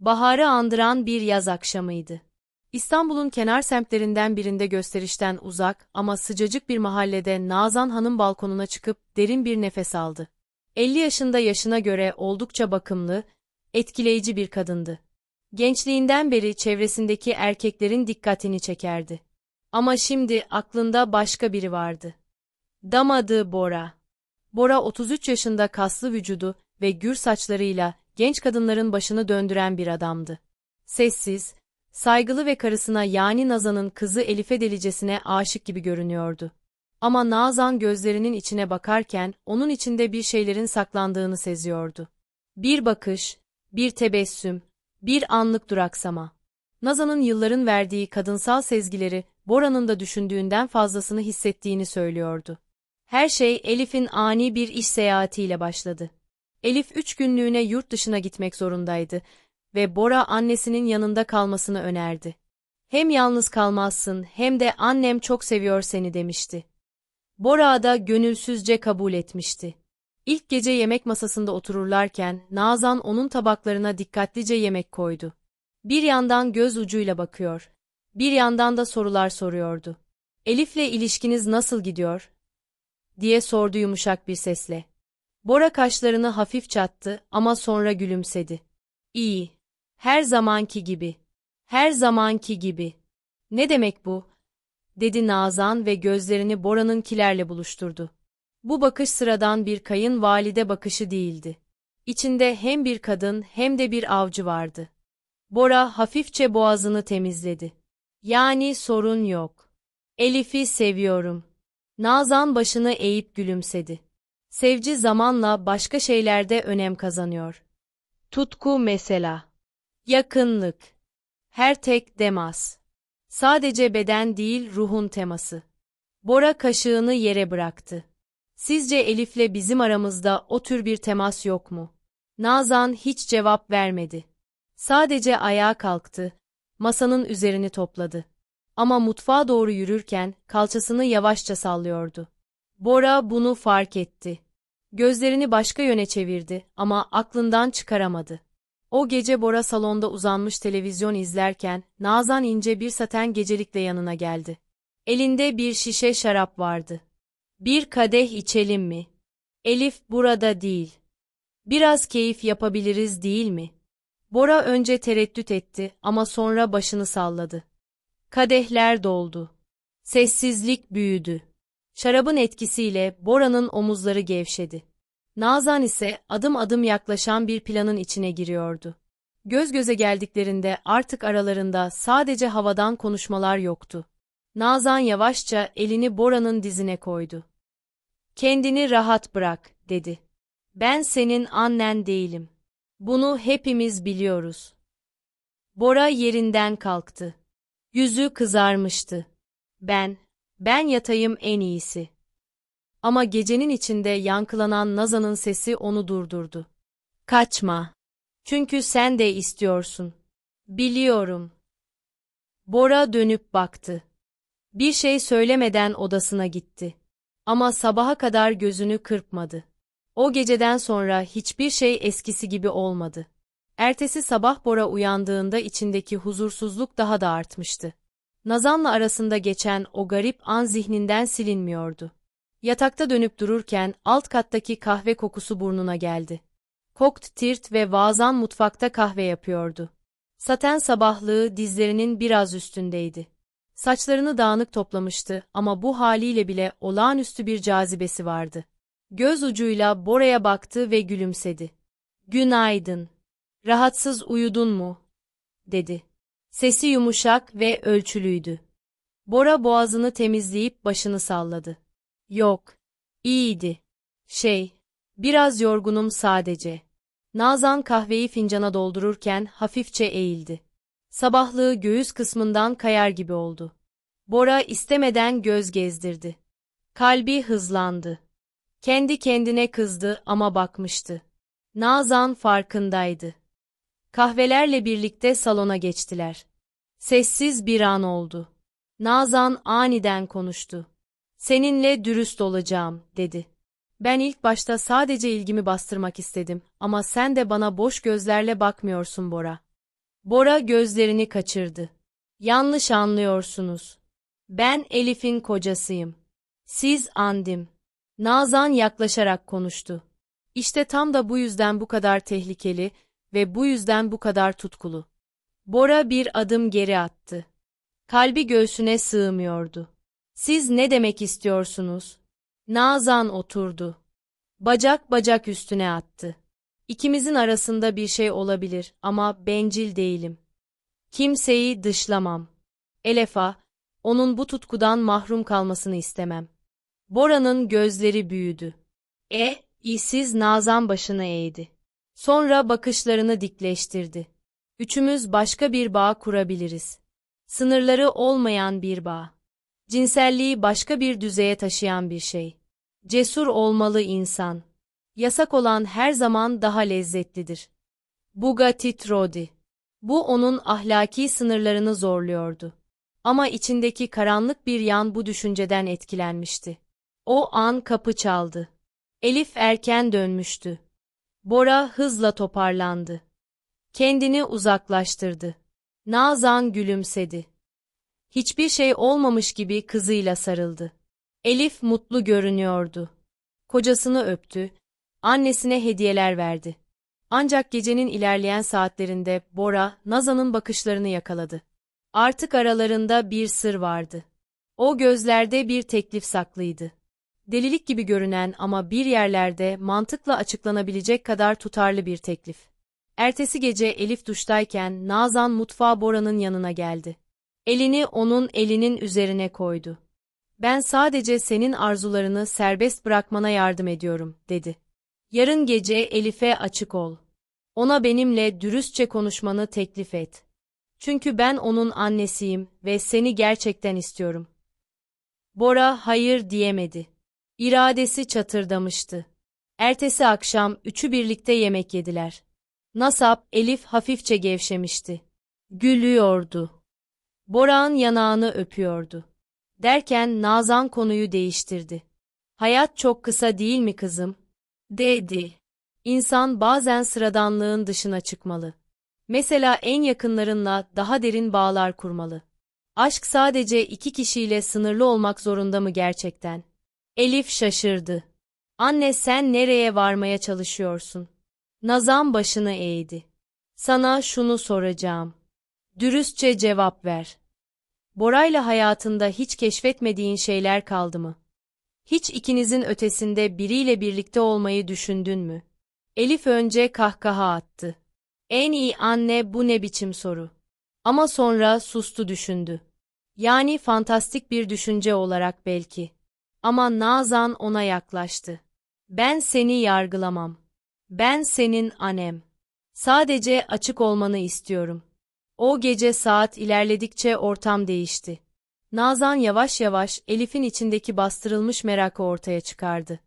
Baharı andıran bir yaz akşamıydı. İstanbul'un kenar semtlerinden birinde gösterişten uzak ama sıcacık bir mahallede Nazan Hanım balkonuna çıkıp derin bir nefes aldı. 50 yaşında yaşına göre oldukça bakımlı, etkileyici bir kadındı. Gençliğinden beri çevresindeki erkeklerin dikkatini çekerdi. Ama şimdi aklında başka biri vardı. Damadı Bora. Bora 33 yaşında kaslı vücudu ve gür saçlarıyla genç kadınların başını döndüren bir adamdı. Sessiz, saygılı ve karısına yani Nazan'ın kızı Elif'e delicesine aşık gibi görünüyordu. Ama Nazan gözlerinin içine bakarken onun içinde bir şeylerin saklandığını seziyordu. Bir bakış, bir tebessüm, bir anlık duraksama. Nazan'ın yılların verdiği kadınsal sezgileri Bora'nın da düşündüğünden fazlasını hissettiğini söylüyordu. Her şey Elif'in ani bir iş seyahatiyle başladı. Elif üç günlüğüne yurt dışına gitmek zorundaydı ve Bora annesinin yanında kalmasını önerdi. Hem yalnız kalmazsın hem de annem çok seviyor seni demişti. Bora da gönülsüzce kabul etmişti. İlk gece yemek masasında otururlarken Nazan onun tabaklarına dikkatlice yemek koydu. Bir yandan göz ucuyla bakıyor, bir yandan da sorular soruyordu. Elif'le ilişkiniz nasıl gidiyor? diye sordu yumuşak bir sesle. Bora kaşlarını hafif çattı ama sonra gülümsedi. İyi. Her zamanki gibi. Her zamanki gibi. Ne demek bu? dedi Nazan ve gözlerini Bora'nınkilerle buluşturdu. Bu bakış sıradan bir kayın valide bakışı değildi. İçinde hem bir kadın hem de bir avcı vardı. Bora hafifçe boğazını temizledi. Yani sorun yok. Elif'i seviyorum. Nazan başını eğip gülümsedi. Sevci zamanla başka şeylerde önem kazanıyor. Tutku mesela. Yakınlık. Her tek demas. Sadece beden değil ruhun teması. Bora kaşığını yere bıraktı. Sizce Elif'le bizim aramızda o tür bir temas yok mu? Nazan hiç cevap vermedi. Sadece ayağa kalktı, masanın üzerini topladı. Ama mutfağa doğru yürürken kalçasını yavaşça sallıyordu. Bora bunu fark etti. Gözlerini başka yöne çevirdi ama aklından çıkaramadı. O gece Bora salonda uzanmış televizyon izlerken Nazan ince bir saten gecelikle yanına geldi. Elinde bir şişe şarap vardı. Bir kadeh içelim mi? Elif burada değil. Biraz keyif yapabiliriz değil mi? Bora önce tereddüt etti ama sonra başını salladı. Kadehler doldu. Sessizlik büyüdü. Şarabın etkisiyle Bora'nın omuzları gevşedi. Nazan ise adım adım yaklaşan bir planın içine giriyordu. Göz göze geldiklerinde artık aralarında sadece havadan konuşmalar yoktu. Nazan yavaşça elini Bora'nın dizine koydu. Kendini rahat bırak, dedi. Ben senin annen değilim. Bunu hepimiz biliyoruz. Bora yerinden kalktı. Yüzü kızarmıştı. Ben, ben yatayım en iyisi. Ama gecenin içinde yankılanan Nazan'ın sesi onu durdurdu. Kaçma. Çünkü sen de istiyorsun. Biliyorum. Bora dönüp baktı. Bir şey söylemeden odasına gitti. Ama sabaha kadar gözünü kırpmadı. O geceden sonra hiçbir şey eskisi gibi olmadı. Ertesi sabah Bora uyandığında içindeki huzursuzluk daha da artmıştı. Nazan'la arasında geçen o garip an zihninden silinmiyordu. Yatakta dönüp dururken alt kattaki kahve kokusu burnuna geldi. Kokt Tirt ve Vazan mutfakta kahve yapıyordu. Saten sabahlığı dizlerinin biraz üstündeydi. Saçlarını dağınık toplamıştı ama bu haliyle bile olağanüstü bir cazibesi vardı. Göz ucuyla Bora'ya baktı ve gülümsedi. Günaydın. Rahatsız uyudun mu? dedi. Sesi yumuşak ve ölçülüydü. Bora boğazını temizleyip başını salladı. Yok, iyiydi. Şey, biraz yorgunum sadece. Nazan kahveyi fincana doldururken hafifçe eğildi. Sabahlığı göğüs kısmından kayar gibi oldu. Bora istemeden göz gezdirdi. Kalbi hızlandı. Kendi kendine kızdı ama bakmıştı. Nazan farkındaydı. Kahvelerle birlikte salona geçtiler. Sessiz bir an oldu. Nazan aniden konuştu. Seninle dürüst olacağım, dedi. Ben ilk başta sadece ilgimi bastırmak istedim ama sen de bana boş gözlerle bakmıyorsun Bora. Bora gözlerini kaçırdı. Yanlış anlıyorsunuz. Ben Elif'in kocasıyım. Siz Andim. Nazan yaklaşarak konuştu. İşte tam da bu yüzden bu kadar tehlikeli ve bu yüzden bu kadar tutkulu. Bora bir adım geri attı. Kalbi göğsüne sığmıyordu. Siz ne demek istiyorsunuz? Nazan oturdu. Bacak bacak üstüne attı. İkimizin arasında bir şey olabilir ama bencil değilim. Kimseyi dışlamam. Elefa, onun bu tutkudan mahrum kalmasını istemem. Bora'nın gözleri büyüdü. E, işsiz Nazan başını eğdi. Sonra bakışlarını dikleştirdi. Üçümüz başka bir bağ kurabiliriz. Sınırları olmayan bir bağ. Cinselliği başka bir düzeye taşıyan bir şey. Cesur olmalı insan. Yasak olan her zaman daha lezzetlidir. Bugatti Trodi. Bu onun ahlaki sınırlarını zorluyordu. Ama içindeki karanlık bir yan bu düşünceden etkilenmişti. O an kapı çaldı. Elif erken dönmüştü. Bora hızla toparlandı. Kendini uzaklaştırdı. Nazan gülümsedi. Hiçbir şey olmamış gibi kızıyla sarıldı. Elif mutlu görünüyordu. Kocasını öptü, annesine hediyeler verdi. Ancak gecenin ilerleyen saatlerinde Bora, Nazan'ın bakışlarını yakaladı. Artık aralarında bir sır vardı. O gözlerde bir teklif saklıydı. Delilik gibi görünen ama bir yerlerde mantıkla açıklanabilecek kadar tutarlı bir teklif. Ertesi gece Elif duştayken Nazan mutfağa Bora'nın yanına geldi. Elini onun elinin üzerine koydu. Ben sadece senin arzularını serbest bırakmana yardım ediyorum, dedi. Yarın gece Elif'e açık ol. Ona benimle dürüstçe konuşmanı teklif et. Çünkü ben onun annesiyim ve seni gerçekten istiyorum. Bora hayır diyemedi. İradesi çatırdamıştı. Ertesi akşam üçü birlikte yemek yediler. Nasap, Elif hafifçe gevşemişti. Gülüyordu. Bora'nın yanağını öpüyordu. Derken Nazan konuyu değiştirdi. Hayat çok kısa değil mi kızım? Dedi. İnsan bazen sıradanlığın dışına çıkmalı. Mesela en yakınlarınla daha derin bağlar kurmalı. Aşk sadece iki kişiyle sınırlı olmak zorunda mı gerçekten? Elif şaşırdı. Anne sen nereye varmaya çalışıyorsun? Nazan başını eğdi. Sana şunu soracağım. Dürüstçe cevap ver. Bora'yla hayatında hiç keşfetmediğin şeyler kaldı mı? Hiç ikinizin ötesinde biriyle birlikte olmayı düşündün mü? Elif önce kahkaha attı. En iyi anne bu ne biçim soru. Ama sonra sustu düşündü. Yani fantastik bir düşünce olarak belki. Ama Nazan ona yaklaştı. Ben seni yargılamam. Ben senin annem. Sadece açık olmanı istiyorum. O gece saat ilerledikçe ortam değişti. Nazan yavaş yavaş Elif'in içindeki bastırılmış merakı ortaya çıkardı.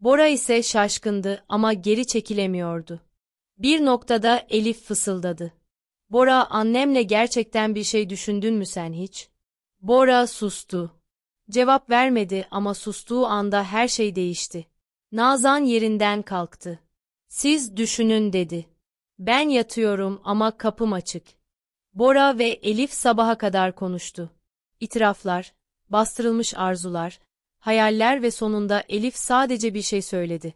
Bora ise şaşkındı ama geri çekilemiyordu. Bir noktada Elif fısıldadı. Bora annemle gerçekten bir şey düşündün mü sen hiç? Bora sustu. Cevap vermedi ama sustuğu anda her şey değişti. Nazan yerinden kalktı. Siz düşünün dedi. Ben yatıyorum ama kapım açık. Bora ve Elif sabaha kadar konuştu. İtiraflar, bastırılmış arzular, hayaller ve sonunda Elif sadece bir şey söyledi.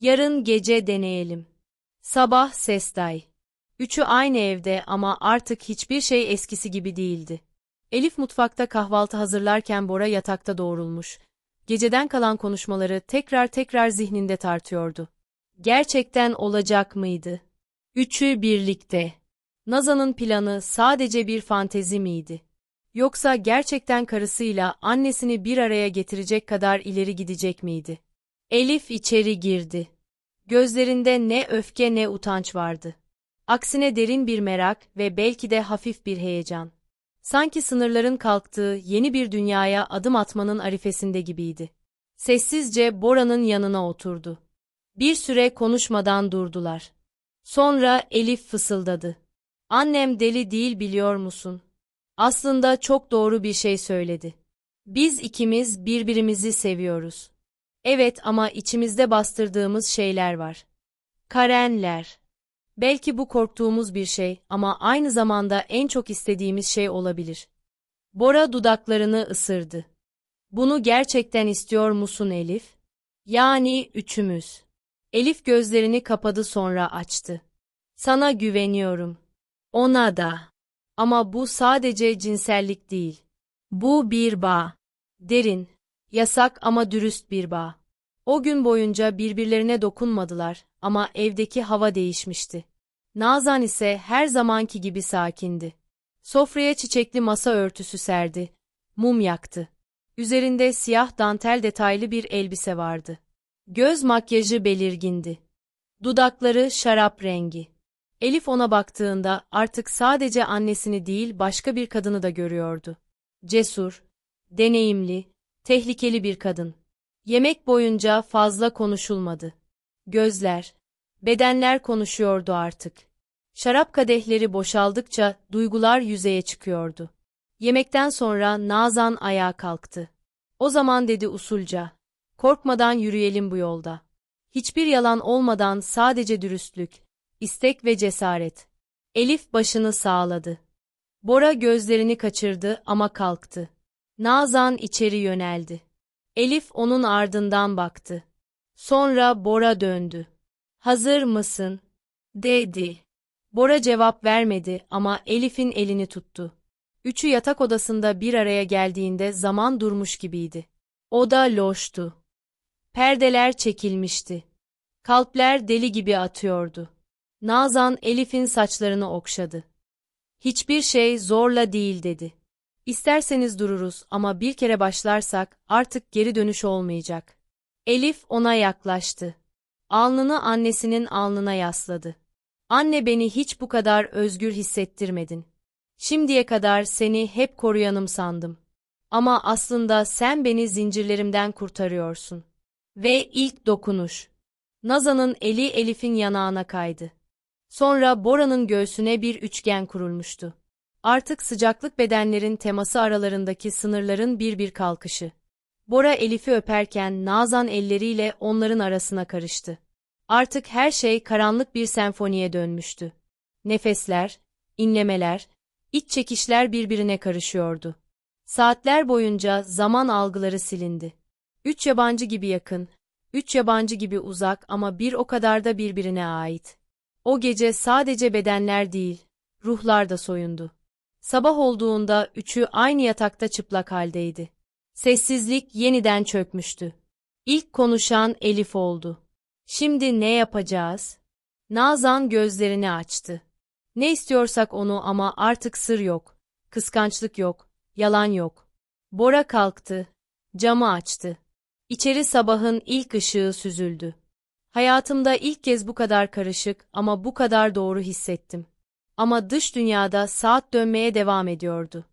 Yarın gece deneyelim. Sabah Sestay. Üçü aynı evde ama artık hiçbir şey eskisi gibi değildi. Elif mutfakta kahvaltı hazırlarken Bora yatakta doğrulmuş. Geceden kalan konuşmaları tekrar tekrar zihninde tartıyordu. Gerçekten olacak mıydı? Üçü birlikte. Nazan'ın planı sadece bir fantezi miydi? Yoksa gerçekten karısıyla annesini bir araya getirecek kadar ileri gidecek miydi? Elif içeri girdi. Gözlerinde ne öfke ne utanç vardı. Aksine derin bir merak ve belki de hafif bir heyecan. Sanki sınırların kalktığı yeni bir dünyaya adım atmanın arifesinde gibiydi. Sessizce Bora'nın yanına oturdu. Bir süre konuşmadan durdular. Sonra Elif fısıldadı. Annem deli değil biliyor musun? Aslında çok doğru bir şey söyledi. Biz ikimiz birbirimizi seviyoruz. Evet ama içimizde bastırdığımız şeyler var. Karenler. Belki bu korktuğumuz bir şey ama aynı zamanda en çok istediğimiz şey olabilir. Bora dudaklarını ısırdı. Bunu gerçekten istiyor musun Elif? Yani üçümüz. Elif gözlerini kapadı sonra açtı. Sana güveniyorum. Ona da. Ama bu sadece cinsellik değil. Bu bir bağ. Derin, yasak ama dürüst bir bağ. O gün boyunca birbirlerine dokunmadılar ama evdeki hava değişmişti. Nazan ise her zamanki gibi sakindi. Sofraya çiçekli masa örtüsü serdi. Mum yaktı. Üzerinde siyah dantel detaylı bir elbise vardı. Göz makyajı belirgindi. Dudakları şarap rengi. Elif ona baktığında artık sadece annesini değil başka bir kadını da görüyordu. Cesur, deneyimli, tehlikeli bir kadın. Yemek boyunca fazla konuşulmadı. Gözler, bedenler konuşuyordu artık. Şarap kadehleri boşaldıkça duygular yüzeye çıkıyordu. Yemekten sonra Nazan ayağa kalktı. O zaman dedi usulca, korkmadan yürüyelim bu yolda. Hiçbir yalan olmadan sadece dürüstlük, istek ve cesaret. Elif başını sağladı. Bora gözlerini kaçırdı ama kalktı. Nazan içeri yöneldi. Elif onun ardından baktı. Sonra Bora döndü. Hazır mısın? dedi. Bora cevap vermedi ama Elif'in elini tuttu. Üçü yatak odasında bir araya geldiğinde zaman durmuş gibiydi. Oda loştu. Perdeler çekilmişti. Kalpler deli gibi atıyordu. Nazan Elif'in saçlarını okşadı. Hiçbir şey zorla değil dedi. İsterseniz dururuz ama bir kere başlarsak artık geri dönüş olmayacak. Elif ona yaklaştı. Alnını annesinin alnına yasladı. Anne beni hiç bu kadar özgür hissettirmedin. Şimdiye kadar seni hep koruyanım sandım. Ama aslında sen beni zincirlerimden kurtarıyorsun. Ve ilk dokunuş. Nazan'ın eli Elif'in yanağına kaydı. Sonra Bora'nın göğsüne bir üçgen kurulmuştu. Artık sıcaklık bedenlerin teması aralarındaki sınırların bir bir kalkışı. Bora Elif'i öperken Nazan elleriyle onların arasına karıştı. Artık her şey karanlık bir senfoniye dönmüştü. Nefesler, inlemeler, iç çekişler birbirine karışıyordu. Saatler boyunca zaman algıları silindi. Üç yabancı gibi yakın, üç yabancı gibi uzak ama bir o kadar da birbirine ait. O gece sadece bedenler değil, ruhlar da soyundu. Sabah olduğunda üçü aynı yatakta çıplak haldeydi. Sessizlik yeniden çökmüştü. İlk konuşan Elif oldu. Şimdi ne yapacağız? Nazan gözlerini açtı. Ne istiyorsak onu ama artık sır yok. Kıskançlık yok. Yalan yok. Bora kalktı. Camı açtı. İçeri sabahın ilk ışığı süzüldü. Hayatımda ilk kez bu kadar karışık ama bu kadar doğru hissettim. Ama dış dünyada saat dönmeye devam ediyordu.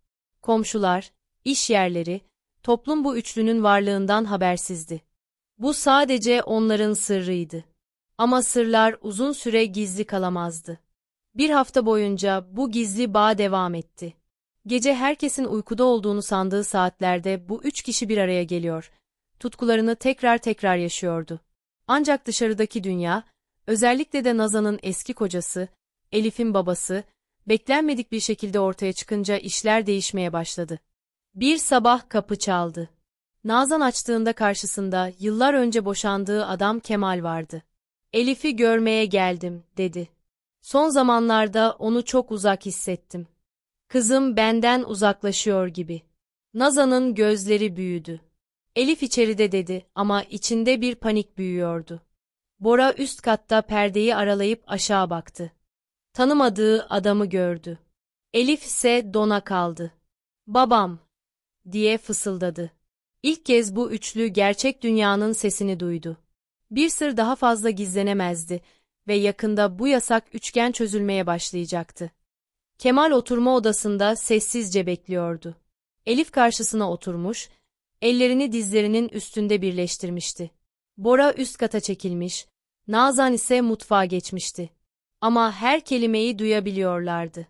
Komşular, iş yerleri, toplum bu üçlünün varlığından habersizdi. Bu sadece onların sırrıydı. Ama sırlar uzun süre gizli kalamazdı. Bir hafta boyunca bu gizli bağ devam etti. Gece herkesin uykuda olduğunu sandığı saatlerde bu üç kişi bir araya geliyor. Tutkularını tekrar tekrar yaşıyordu. Ancak dışarıdaki dünya, özellikle de Nazan'ın eski kocası, Elif'in babası, beklenmedik bir şekilde ortaya çıkınca işler değişmeye başladı. Bir sabah kapı çaldı. Nazan açtığında karşısında yıllar önce boşandığı adam Kemal vardı. Elif'i görmeye geldim, dedi. Son zamanlarda onu çok uzak hissettim. Kızım benden uzaklaşıyor gibi. Nazan'ın gözleri büyüdü. Elif içeride dedi ama içinde bir panik büyüyordu. Bora üst katta perdeyi aralayıp aşağı baktı. Tanımadığı adamı gördü. Elif ise dona kaldı. Babam, diye fısıldadı. İlk kez bu üçlü gerçek dünyanın sesini duydu. Bir sır daha fazla gizlenemezdi ve yakında bu yasak üçgen çözülmeye başlayacaktı. Kemal oturma odasında sessizce bekliyordu. Elif karşısına oturmuş, ellerini dizlerinin üstünde birleştirmişti. Bora üst kata çekilmiş, Nazan ise mutfağa geçmişti. Ama her kelimeyi duyabiliyorlardı.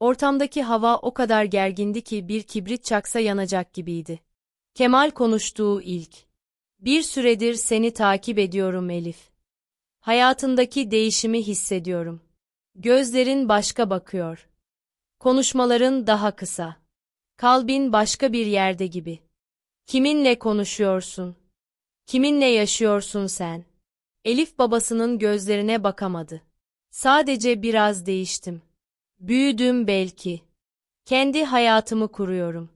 Ortamdaki hava o kadar gergindi ki bir kibrit çaksa yanacak gibiydi. Kemal konuştuğu ilk. Bir süredir seni takip ediyorum Elif. Hayatındaki değişimi hissediyorum. Gözlerin başka bakıyor. Konuşmaların daha kısa. Kalbin başka bir yerde gibi. Kiminle konuşuyorsun? Kiminle yaşıyorsun sen? Elif babasının gözlerine bakamadı. Sadece biraz değiştim. Büyüdüm belki. Kendi hayatımı kuruyorum.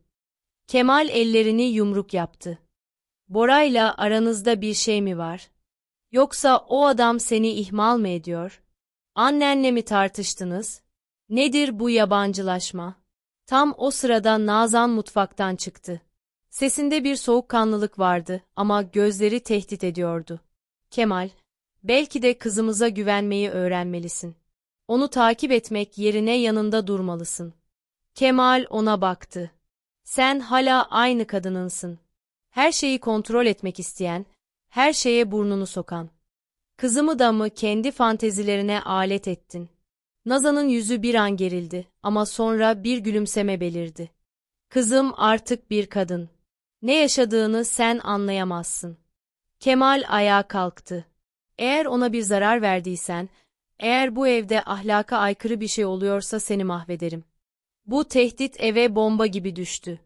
Kemal ellerini yumruk yaptı. Bora'yla aranızda bir şey mi var? Yoksa o adam seni ihmal mı ediyor? Annenle mi tartıştınız? Nedir bu yabancılaşma? Tam o sırada Nazan mutfaktan çıktı. Sesinde bir soğukkanlılık vardı ama gözleri tehdit ediyordu. Kemal, belki de kızımıza güvenmeyi öğrenmelisin. Onu takip etmek yerine yanında durmalısın. Kemal ona baktı. Sen hala aynı kadınınsın. Her şeyi kontrol etmek isteyen, her şeye burnunu sokan. Kızımı da mı kendi fantezilerine alet ettin? Nazan'ın yüzü bir an gerildi ama sonra bir gülümseme belirdi. Kızım artık bir kadın. Ne yaşadığını sen anlayamazsın. Kemal ayağa kalktı. Eğer ona bir zarar verdiysen, eğer bu evde ahlaka aykırı bir şey oluyorsa seni mahvederim. Bu tehdit eve bomba gibi düştü.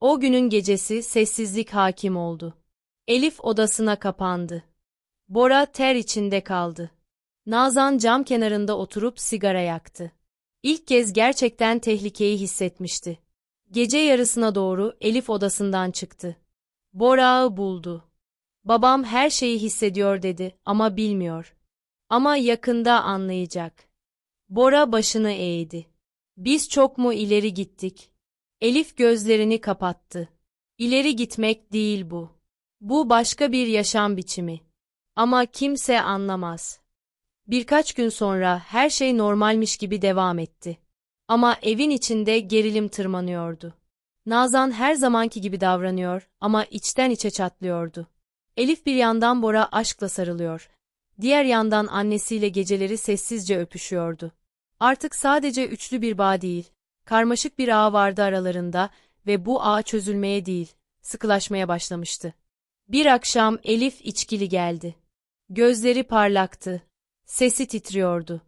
O günün gecesi sessizlik hakim oldu. Elif odasına kapandı. Bora ter içinde kaldı. Nazan cam kenarında oturup sigara yaktı. İlk kez gerçekten tehlikeyi hissetmişti. Gece yarısına doğru Elif odasından çıktı. Bora'yı buldu. Babam her şeyi hissediyor dedi ama bilmiyor. Ama yakında anlayacak. Bora başını eğdi. Biz çok mu ileri gittik? Elif gözlerini kapattı. İleri gitmek değil bu. Bu başka bir yaşam biçimi. Ama kimse anlamaz. Birkaç gün sonra her şey normalmiş gibi devam etti. Ama evin içinde gerilim tırmanıyordu. Nazan her zamanki gibi davranıyor ama içten içe çatlıyordu. Elif bir yandan Bora aşkla sarılıyor. Diğer yandan annesiyle geceleri sessizce öpüşüyordu. Artık sadece üçlü bir bağ değil, karmaşık bir ağ vardı aralarında ve bu ağ çözülmeye değil, sıkılaşmaya başlamıştı. Bir akşam Elif içkili geldi. Gözleri parlaktı, sesi titriyordu.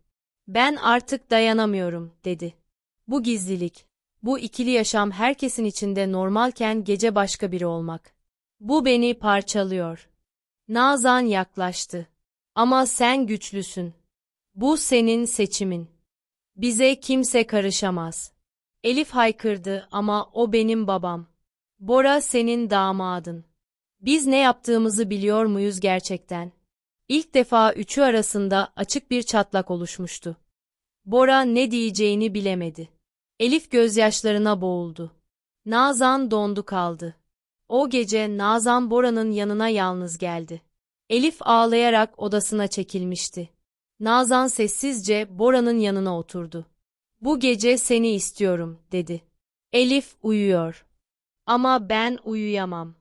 Ben artık dayanamıyorum, dedi. Bu gizlilik, bu ikili yaşam herkesin içinde normalken gece başka biri olmak. Bu beni parçalıyor. Nazan yaklaştı. Ama sen güçlüsün. Bu senin seçimin. Bize kimse karışamaz. Elif haykırdı ama o benim babam. Bora senin damadın. Biz ne yaptığımızı biliyor muyuz gerçekten? İlk defa üçü arasında açık bir çatlak oluşmuştu. Bora ne diyeceğini bilemedi. Elif gözyaşlarına boğuldu. Nazan dondu kaldı. O gece Nazan Bora'nın yanına yalnız geldi. Elif ağlayarak odasına çekilmişti. Nazan sessizce Bora'nın yanına oturdu. Bu gece seni istiyorum, dedi. Elif uyuyor. Ama ben uyuyamam.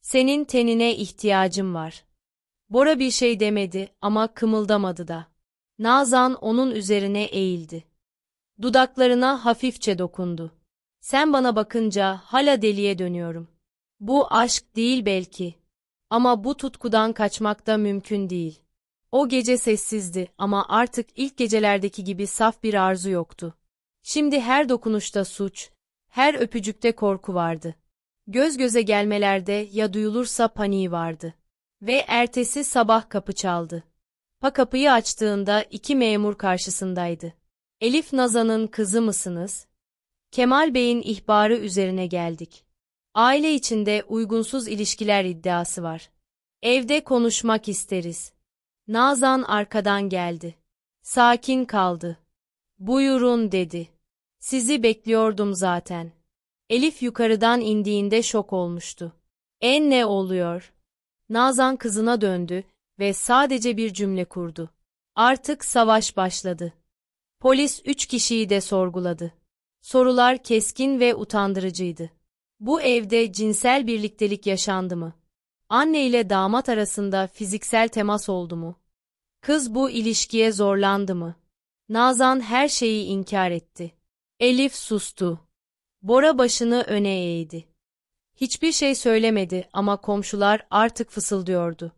Senin tenine ihtiyacım var. Bora bir şey demedi ama kımıldamadı da. Nazan onun üzerine eğildi. Dudaklarına hafifçe dokundu. Sen bana bakınca hala deliye dönüyorum. Bu aşk değil belki. Ama bu tutkudan kaçmak da mümkün değil. O gece sessizdi ama artık ilk gecelerdeki gibi saf bir arzu yoktu. Şimdi her dokunuşta suç, her öpücükte korku vardı. Göz göze gelmelerde ya duyulursa paniği vardı. Ve ertesi sabah kapı çaldı. Pa kapıyı açtığında iki memur karşısındaydı. Elif Nazan'ın kızı mısınız? Kemal Bey'in ihbarı üzerine geldik. Aile içinde uygunsuz ilişkiler iddiası var. Evde konuşmak isteriz. Nazan arkadan geldi. Sakin kaldı. Buyurun dedi. Sizi bekliyordum zaten. Elif yukarıdan indiğinde şok olmuştu. En ne oluyor? Nazan kızına döndü ve sadece bir cümle kurdu. Artık savaş başladı. Polis üç kişiyi de sorguladı. Sorular keskin ve utandırıcıydı. Bu evde cinsel birliktelik yaşandı mı? Anne ile damat arasında fiziksel temas oldu mu? Kız bu ilişkiye zorlandı mı? Nazan her şeyi inkar etti. Elif sustu. Bora başını öne eğdi. Hiçbir şey söylemedi ama komşular artık fısıldıyordu.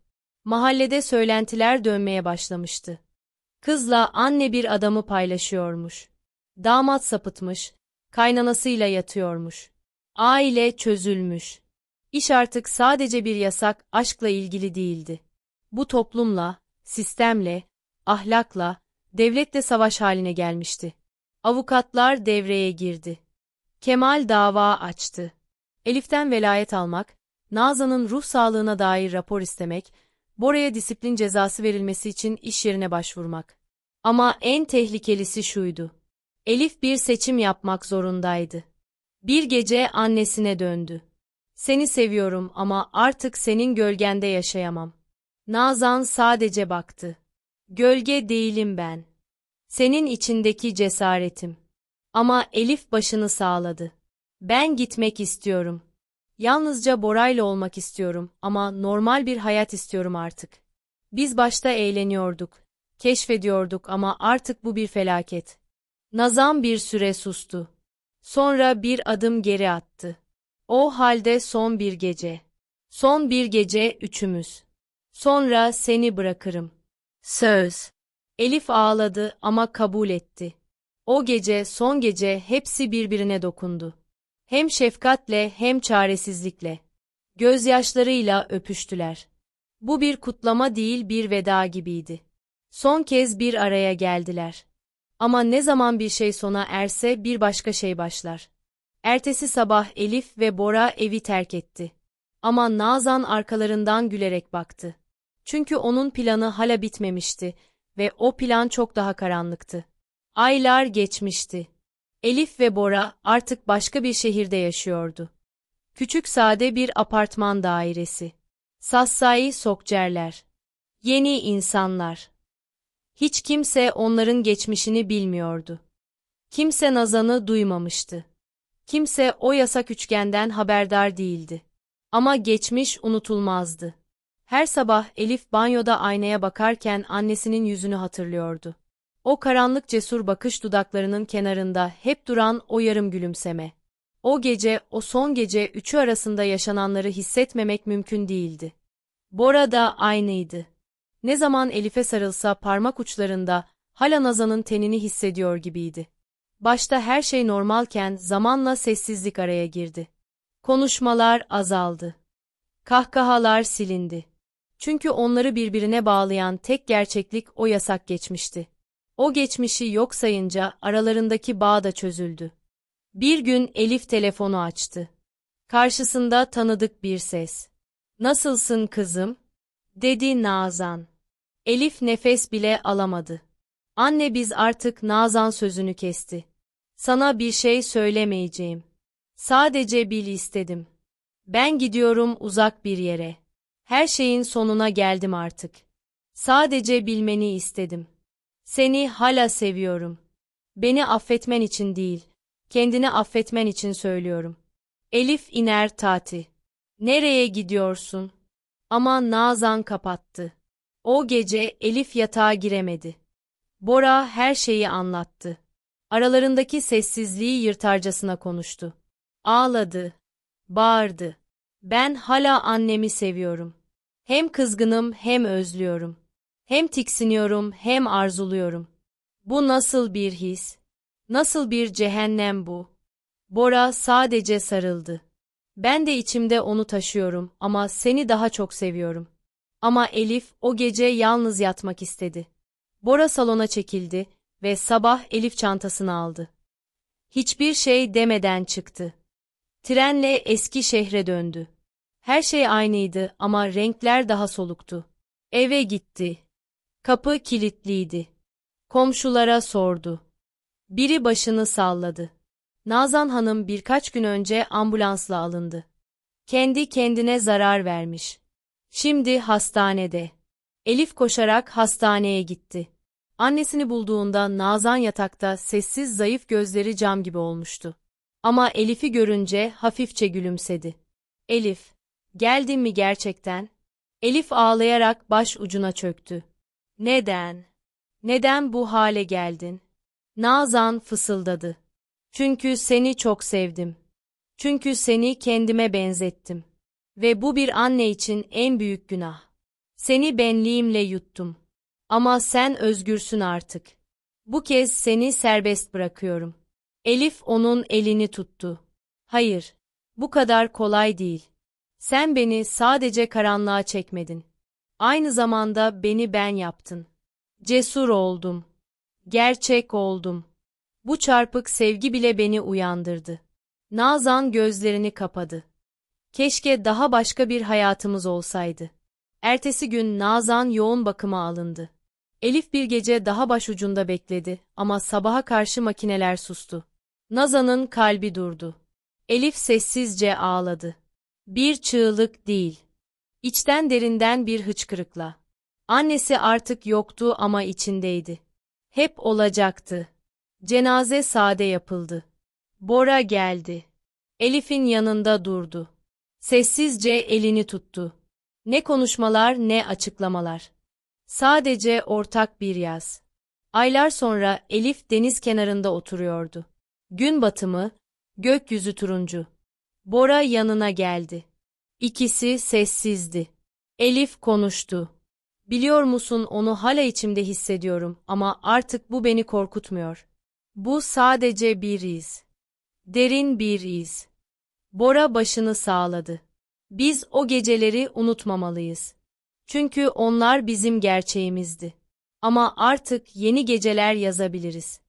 Mahallede söylentiler dönmeye başlamıştı. Kızla anne bir adamı paylaşıyormuş. Damat sapıtmış, kaynanasıyla yatıyormuş. Aile çözülmüş. İş artık sadece bir yasak aşkla ilgili değildi. Bu toplumla, sistemle, ahlakla, devletle savaş haline gelmişti. Avukatlar devreye girdi. Kemal dava açtı. Elif'ten velayet almak, Nazan'ın ruh sağlığına dair rapor istemek, Bora'ya disiplin cezası verilmesi için iş yerine başvurmak. Ama en tehlikelisi şuydu. Elif bir seçim yapmak zorundaydı. Bir gece annesine döndü. Seni seviyorum ama artık senin gölgende yaşayamam. Nazan sadece baktı. Gölge değilim ben. Senin içindeki cesaretim. Ama Elif başını sağladı. Ben gitmek istiyorum. Yalnızca Bora'yla olmak istiyorum ama normal bir hayat istiyorum artık. Biz başta eğleniyorduk, keşfediyorduk ama artık bu bir felaket. Nazan bir süre sustu. Sonra bir adım geri attı. O halde son bir gece. Son bir gece üçümüz. Sonra seni bırakırım. Söz. Elif ağladı ama kabul etti. O gece, son gece hepsi birbirine dokundu. Hem şefkatle hem çaresizlikle. Gözyaşlarıyla öpüştüler. Bu bir kutlama değil bir veda gibiydi. Son kez bir araya geldiler. Ama ne zaman bir şey sona erse bir başka şey başlar. Ertesi sabah Elif ve Bora evi terk etti. Ama Nazan arkalarından gülerek baktı. Çünkü onun planı hala bitmemişti ve o plan çok daha karanlıktı. Aylar geçmişti. Elif ve Bora artık başka bir şehirde yaşıyordu. Küçük sade bir apartman dairesi. Sassai sokcerler. Yeni insanlar. Hiç kimse onların geçmişini bilmiyordu. Kimse Nazan'ı duymamıştı. Kimse o yasak üçgenden haberdar değildi. Ama geçmiş unutulmazdı. Her sabah Elif banyoda aynaya bakarken annesinin yüzünü hatırlıyordu. O karanlık cesur bakış dudaklarının kenarında hep duran o yarım gülümseme. O gece, o son gece üçü arasında yaşananları hissetmemek mümkün değildi. Bora da aynıydı. Ne zaman Elif'e sarılsa parmak uçlarında hala Nazan'ın tenini hissediyor gibiydi. Başta her şey normalken zamanla sessizlik araya girdi. Konuşmalar azaldı. Kahkahalar silindi. Çünkü onları birbirine bağlayan tek gerçeklik o yasak geçmişti. O geçmişi yok sayınca aralarındaki bağ da çözüldü. Bir gün Elif telefonu açtı. Karşısında tanıdık bir ses. Nasılsın kızım? Dedi Nazan. Elif nefes bile alamadı. Anne biz artık Nazan sözünü kesti. Sana bir şey söylemeyeceğim. Sadece bil istedim. Ben gidiyorum uzak bir yere. Her şeyin sonuna geldim artık. Sadece bilmeni istedim. Seni hala seviyorum. Beni affetmen için değil, kendini affetmen için söylüyorum. Elif iner Tati. Nereye gidiyorsun? Ama Nazan kapattı. O gece Elif yatağa giremedi. Bora her şeyi anlattı. Aralarındaki sessizliği yırtarcasına konuştu. Ağladı, bağırdı. Ben hala annemi seviyorum. Hem kızgınım hem özlüyorum. Hem tiksiniyorum hem arzuluyorum. Bu nasıl bir his? Nasıl bir cehennem bu? Bora sadece sarıldı. Ben de içimde onu taşıyorum ama seni daha çok seviyorum. Ama Elif o gece yalnız yatmak istedi. Bora salona çekildi ve sabah Elif çantasını aldı. Hiçbir şey demeden çıktı. Trenle eski şehre döndü. Her şey aynıydı ama renkler daha soluktu. Eve gitti. Kapı kilitliydi. Komşulara sordu. Biri başını salladı. Nazan Hanım birkaç gün önce ambulansla alındı. Kendi kendine zarar vermiş. Şimdi hastanede. Elif koşarak hastaneye gitti. Annesini bulduğunda Nazan yatakta sessiz zayıf gözleri cam gibi olmuştu. Ama Elif'i görünce hafifçe gülümsedi. Elif, geldin mi gerçekten? Elif ağlayarak baş ucuna çöktü. Neden? Neden bu hale geldin? Nazan fısıldadı. Çünkü seni çok sevdim. Çünkü seni kendime benzettim. Ve bu bir anne için en büyük günah. Seni benliğimle yuttum. Ama sen özgürsün artık. Bu kez seni serbest bırakıyorum. Elif onun elini tuttu. Hayır, bu kadar kolay değil. Sen beni sadece karanlığa çekmedin. Aynı zamanda beni ben yaptın. Cesur oldum. Gerçek oldum. Bu çarpık sevgi bile beni uyandırdı. Nazan gözlerini kapadı. Keşke daha başka bir hayatımız olsaydı. Ertesi gün Nazan yoğun bakıma alındı. Elif bir gece daha başucunda bekledi ama sabaha karşı makineler sustu. Nazan'ın kalbi durdu. Elif sessizce ağladı. Bir çığlık değil. İçten derinden bir hıçkırıkla. Annesi artık yoktu ama içindeydi. Hep olacaktı. Cenaze sade yapıldı. Bora geldi. Elif'in yanında durdu. Sessizce elini tuttu. Ne konuşmalar ne açıklamalar. Sadece ortak bir yaz. Aylar sonra Elif deniz kenarında oturuyordu. Gün batımı, gökyüzü turuncu. Bora yanına geldi. İkisi sessizdi. Elif konuştu. Biliyor musun onu hala içimde hissediyorum ama artık bu beni korkutmuyor. Bu sadece bir iz. Derin bir iz. Bora başını sağladı. Biz o geceleri unutmamalıyız. Çünkü onlar bizim gerçeğimizdi. Ama artık yeni geceler yazabiliriz.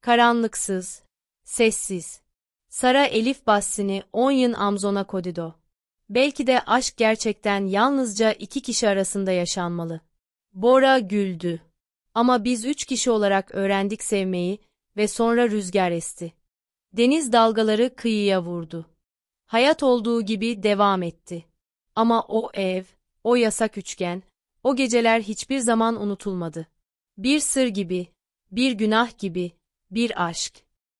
Karanlıksız, sessiz. Sara Elif Bassini Onyin Amzona Kodido. Belki de aşk gerçekten yalnızca iki kişi arasında yaşanmalı. Bora güldü. Ama biz üç kişi olarak öğrendik sevmeyi ve sonra rüzgar esti. Deniz dalgaları kıyıya vurdu. Hayat olduğu gibi devam etti. Ama o ev, o yasak üçgen, o geceler hiçbir zaman unutulmadı. Bir sır gibi, bir günah gibi, bir aşk.